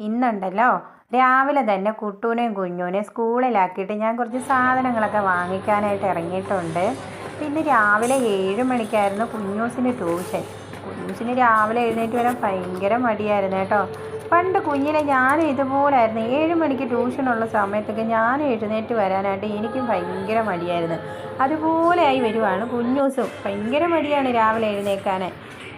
ഇന്നുണ്ടല്ലോ. രാവിലെ തന്നെ കുട്ടൂനെയും കുഞ്ഞൂനെയും സ്കൂളിലാക്കിയിട്ട് ഞാൻ കുറച്ച് സാധനങ്ങളൊക്കെ വാങ്ങിക്കാനായിട്ട് ഇറങ്ങിയിട്ടുണ്ട്. പിന്നെ രാവിലെ ഏഴ് മണിക്കായിരുന്നു കുഞ്ഞൂസിന് ട്യൂഷൻ. കുഞ്ഞൂസിന് രാവിലെ എഴുന്നേറ്റ് വരാൻ ഭയങ്കര മടിയായിരുന്നു കേട്ടോ. പണ്ട് കുഞ്ഞിലെ ഞാനും ഇതുപോലായിരുന്നു. ഏഴ് മണിക്ക് ട്യൂഷനുള്ള സമയത്തൊക്കെ ഞാൻ എഴുന്നേറ്റ് വരാനായിട്ട് എനിക്കും ഭയങ്കര മടിയായിരുന്നു. അതുപോലെ ആയി വരുവാണ് കുഞ്ഞൂസും. ഭയങ്കര മടിയാണ് രാവിലെ എഴുന്നേൽക്കാൻ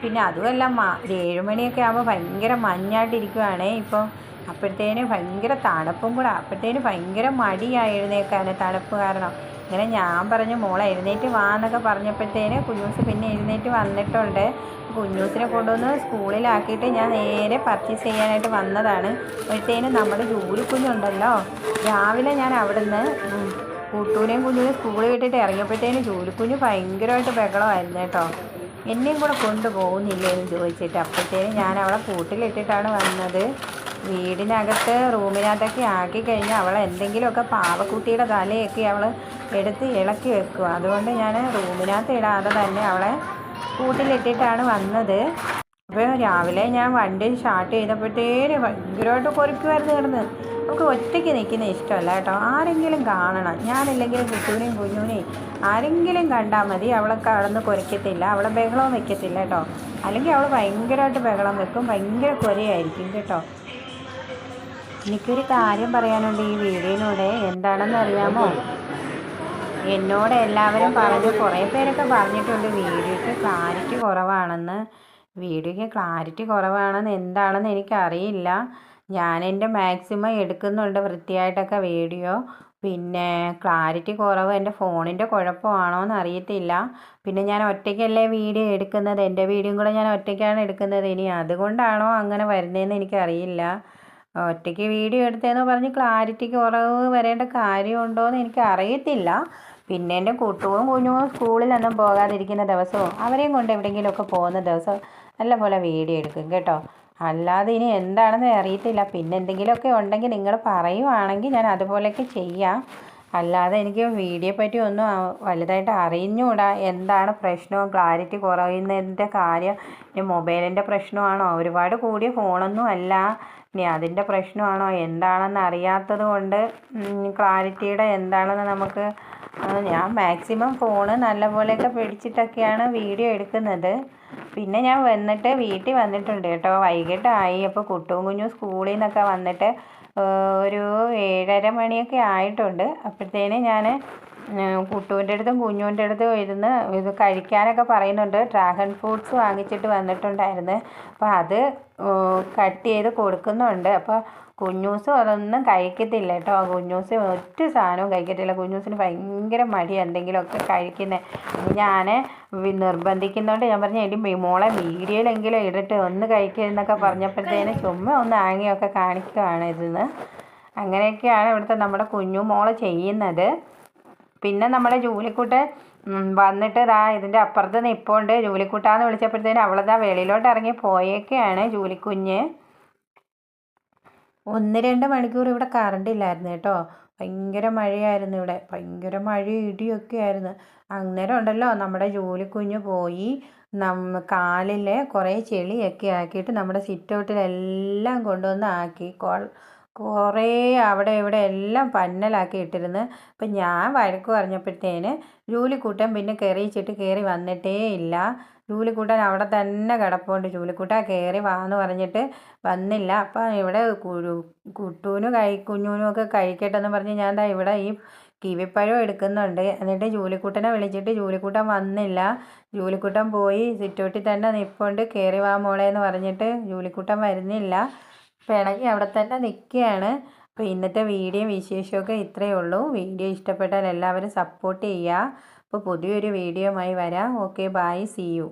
പിന്നെ അതുമല്ല മാ ഏഴ് മണിയൊക്കെ ആകുമ്പോൾ ഭയങ്കര മഞ്ഞായിട്ടിരിക്കുവാണേ ഇപ്പം. അപ്പോഴത്തേന് ഭയങ്കര തണുപ്പും കൂടെ അപ്പോഴത്തേന് ഭയങ്കര മടിയായി എഴുന്നേൽക്കാൻ തണുപ്പ് കാരണം. ഇങ്ങനെ ഞാൻ പറഞ്ഞു മോളെ എഴുന്നേറ്റ് വാ എന്നൊക്കെ പറഞ്ഞപ്പോഴത്തേന് കുഞ്ഞൂസ് പിന്നെ എഴുന്നേറ്റ് വന്നിട്ടുണ്ട്. കുഞ്ഞൂസിനെ കൊണ്ടുവന്ന് സ്കൂളിലാക്കിയിട്ട് ഞാൻ നേരെ പർച്ചേസ് ചെയ്യാനായിട്ട് വന്നതാണ്. അപ്പോഴത്തേനും നമ്മുടെ ജോലിക്കുഞ്ഞുണ്ടല്ലോ രാവിലെ ഞാൻ അവിടുന്ന് കൂട്ടൂരെയും കുഞ്ഞിനെയും സ്കൂളിൽ വിട്ടിട്ട് ഇറങ്ങിയപ്പോഴത്തേനും ജോലിക്കുഞ്ഞ് ഭയങ്കരമായിട്ട് ബഹളമായിരുന്നു കേട്ടോ. എന്നെയും കൂടെ കൊണ്ടുപോകുന്നില്ല എന്ന് ചോദിച്ചിട്ട് അപ്പോഴത്തേനും ഞാൻ അവളെ കൂട്ടിലിട്ടിട്ടാണ് വന്നത്. വീടിനകത്ത് റൂമിനകത്തൊക്കെ ആക്കി കഴിഞ്ഞാൽ അവൾ എന്തെങ്കിലുമൊക്കെ പാവക്കുട്ടിയുടെ തലയൊക്കെ അവൾ എടുത്ത് ഇളക്കി വെക്കുക. അതുകൊണ്ട് ഞാൻ റൂമിനകത്ത് ഇടാതെ തന്നെ അവളെ കൂട്ടിലിട്ടിട്ടാണ് വന്നത്. അപ്പോൾ രാവിലെ ഞാൻ വണ്ടി സ്റ്റാർട്ട് ചെയ്തപ്പോഴത്തേന് ഭയങ്കരമായിട്ട് കുറിക്കുമായിരുന്നു കിടന്ന്. നമുക്ക് ഒറ്റയ്ക്ക് നിൽക്കുന്ന ഇഷ്ടമല്ല കേട്ടോ. ആരെങ്കിലും കാണണം. ഞാനില്ലെങ്കിൽ കുട്ടൂനെയും കുഞ്ഞൂനെയും ആരെങ്കിലും കണ്ടാൽ മതി. അവളെ കടന്ന് കുരയ്ക്കത്തില്ല അവളെ ബഹളവും വെക്കത്തില്ല കേട്ടോ. അല്ലെങ്കിൽ അവൾ ഭയങ്കരമായിട്ട് ബഹളം വെക്കും. ഭയങ്കര കുരയായിരിക്കും കേട്ടോ. എനിക്കൊരു കാര്യം പറയാനുണ്ട് ഈ വീഡിയോയിലൂടെ എന്താണെന്ന് അറിയാമോ എന്നോട് എല്ലാവരും പറഞ്ഞു. കുറേ പേരൊക്കെ പറഞ്ഞിട്ടുണ്ട് വീഡിയോയ്ക്ക് ക്ലാരിറ്റി കുറവാണെന്ന്. വീഡിയോയ്ക്ക് ക്ലാരിറ്റി കുറവാണെന്ന് എന്താണെന്ന് എനിക്കറിയില്ല. ഞാൻ എന്റെ മാക്സിമം എടുക്കുന്നുണ്ട് വൃത്തിയായിട്ടൊക്കെ വീഡിയോ. പിന്നെ ക്ലാരിറ്റി കുറവ് എന്റെ ഫോണിന്റെ കുഴപ്പമാണോ എന്ന് അറിയത്തില്ല. പിന്നെ ഞാൻ ഒറ്റയ്ക്കല്ലേ വീഡിയോ എടുക്കുന്നത്? എന്റെ വീഡിയോയും കൂടെ ഞാൻ ഒറ്റയ്ക്കാണ് എടുക്കുന്നത്. ഇനി അതുകൊണ്ടാണോ അങ്ങനെ വരുന്നതെന്ന് എനിക്കറിയില്ല. ഒറ്റയ്ക്ക് വീഡിയോ എടുത്തതെന്ന് പറഞ്ഞ് ക്ലാരിറ്റി കുറവ് വരേണ്ട കാര്യമുണ്ടോ എന്ന് എനിക്ക് അറിയത്തില്ല പിന്നെ എന്റെ കുട്ടുവും കുഞ്ഞുവും സ്കൂളിലൊന്നും പോകാതിരിക്കുന്ന ദിവസവും അവരെയും കൊണ്ട് എവിടെയെങ്കിലുമൊക്കെ പോകുന്ന ദിവസം നല്ലപോലെ വീഡിയോ എടുക്കും കേട്ടോ. അല്ലാതെ ഇനി എന്താണെന്ന് അറിയത്തില്ല. പിന്നെ എന്തെങ്കിലുമൊക്കെ ഉണ്ടെങ്കിൽ നിങ്ങൾ പറയുവാണെങ്കിൽ ഞാൻ അതുപോലെയൊക്കെ ചെയ്യാം. അല്ലാതെ എനിക്ക് വീഡിയോ പറ്റി ഒന്നും വലുതായിട്ട് അറിഞ്ഞുകൂടാ. എന്താണ് പ്രശ്നവും? ക്ലാരിറ്റി കുറയുന്നതിന്റെ കാര്യം? ഇനി മൊബൈലിന്റെ പ്രശ്നമാണോ? ഒരുപാട് കൂടിയ ഫോണൊന്നും അല്ല. ഇനി അതിന്റെ പ്രശ്നമാണോ? എന്താണെന്ന് അറിയാത്തത് കൊണ്ട് ക്ലാരിറ്റിയുടെ എന്താണെന്ന് നമുക്ക് ഞാൻ മാക്സിമം ഫോണ് നല്ലപോലെയൊക്കെ പിടിച്ചിട്ടൊക്കെയാണ് വീഡിയോ എടുക്കുന്നത്. പിന്നെ ഞാൻ വന്നിട്ട് വീട്ടിൽ വന്നിട്ടുണ്ട് കേട്ടോ. വൈകിട്ടായി. അപ്പോൾ കുട്ടും കുഞ്ഞും സ്കൂളിൽ നിന്നൊക്കെ വന്നിട്ട് ഒരു ഏഴര മണിയൊക്കെ ആയിട്ടുണ്ട്. അപ്പോഴത്തേന് ഞാൻ കുട്ടുവിന്റെ അടുത്തും കുഞ്ഞുവിന്റെ അടുത്തും ഇരുന്ന് ഇത് കഴിക്കാനൊക്കെ പറയുന്നുണ്ട്. ഡ്രാഗൺ ഫ്രൂട്ട്സ് വാങ്ങിച്ചിട്ട് വന്നിട്ടുണ്ടായിരുന്നു. അപ്പോൾ അത് കട്ട് ചെയ്ത് കൊടുക്കുന്നുണ്ട്. അപ്പോൾ കുഞ്ഞൂസും അതൊന്നും കഴിക്കത്തില്ല കേട്ടോ. കുഞ്ഞൂസ് ഒറ്റ സാധനവും കഴിക്കത്തില്ല. കുഞ്ഞൂസിന് ഭയങ്കര മടി എന്തെങ്കിലുമൊക്കെ കഴിക്കുന്നത് ഞാൻ നിർബന്ധിക്കുന്നതുകൊണ്ട് ഞാൻ പറഞ്ഞു എടി മോളെ വീഡിയോയിലെങ്കിലും ഇടട്ട് ഒന്ന് കഴിക്കുന്നൊക്കെ പറഞ്ഞപ്പോഴത്തേന് ചുമ്മാ ഒന്ന് ആങ്ങിയൊക്കെ കാണിക്കുകയാണ് ഇതിന്ന്. അങ്ങനെയൊക്കെയാണ് ഇവിടുത്തെ നമ്മുടെ കുഞ്ഞു മോളെ ചെയ്യുന്നത്. പിന്നെ നമ്മളെ ജൂലിക്കുട്ടൻ വന്നിട്ട് ദാ ഇതിന്റെ അപ്പുറത്ത് നിൽപ്പുണ്ട് ജൂലിക്കുട്ടാന്ന് വിളിച്ചപ്പോഴത്തേനും അവളിതാ വെളിയിലോട്ട് ഇറങ്ങി പോയേക്കാണ് ജൂലിക്കുഞ്ഞ്. ഒന്ന് രണ്ട് മണിക്കൂർ ഇവിടെ കറണ്ട് ഇല്ലായിരുന്നു കേട്ടോ. ഭയങ്കര മഴയായിരുന്നു ഇവിടെ. ഭയങ്കര മഴയും ഇടിയൊക്കെ ആയിരുന്നു. അന്നേരം ഉണ്ടല്ലോ നമ്മുടെ ജോലിക്കുഞ്ഞ് പോയി നമ്മ കാലിൽ കുറേ ചെളിയൊക്കെ ആക്കിയിട്ട് നമ്മുടെ സിറ്റ് ഔട്ടിലെല്ലാം കൊണ്ടുവന്ന് ആക്കി. കുറേ അവിടെ ഇവിടെ എല്ലാം പന്നലാക്കി ഇട്ടിരുന്നു. അപ്പം ഞാൻ വഴക്ക് പറഞ്ഞപ്പോഴത്തേന് ജൂലിക്കൂട്ടൻ പിന്നെ കയറിച്ചിട്ട് കയറി വന്നിട്ടേ ഇല്ല. ജൂലിക്കൂട്ടൻ അവിടെ തന്നെ കിടപ്പുണ്ട്. ജൂലിക്കൂട്ട കയറി വാന്ന് പറഞ്ഞിട്ട് വന്നില്ല. അപ്പം ഇവിടെ കുട്ടൂനും കൈ കുഞ്ഞൂനും ഒക്കെ കഴിക്കട്ടെ എന്ന് പറഞ്ഞ് ഞാൻ ദാ ഇവിടെ ഈ കിവിപ്പഴം എടുക്കുന്നുണ്ട്. എന്നിട്ട് ജൂലിക്കുട്ടനെ വിളിച്ചിട്ട് ജൂലിക്കുട്ടൻ വന്നില്ല. ജൂലിക്കുട്ടൻ പോയി സിറ്റൗട്ടിൽ തന്നെ നിൽപ്പുണ്ട് കയറി വാ മോളെ എന്ന് പറഞ്ഞിട്ട് ജൂലിക്കുട്ടൻ വരുന്നില്ല. പിണങ്ങി അവിടെ തന്നെ നിൽക്കുകയാണ്. അപ്പോൾ ഇന്നത്തെ വീഡിയോ വിശേഷമൊക്കെ ഇത്രയേ ഉള്ളൂ. വീഡിയോ ഇഷ്ടപ്പെട്ടാൽ എല്ലാവരും സപ്പോർട്ട് ചെയ്യുക. അപ്പോൾ പുതിയൊരു ആയി വരാം. Okay bye C U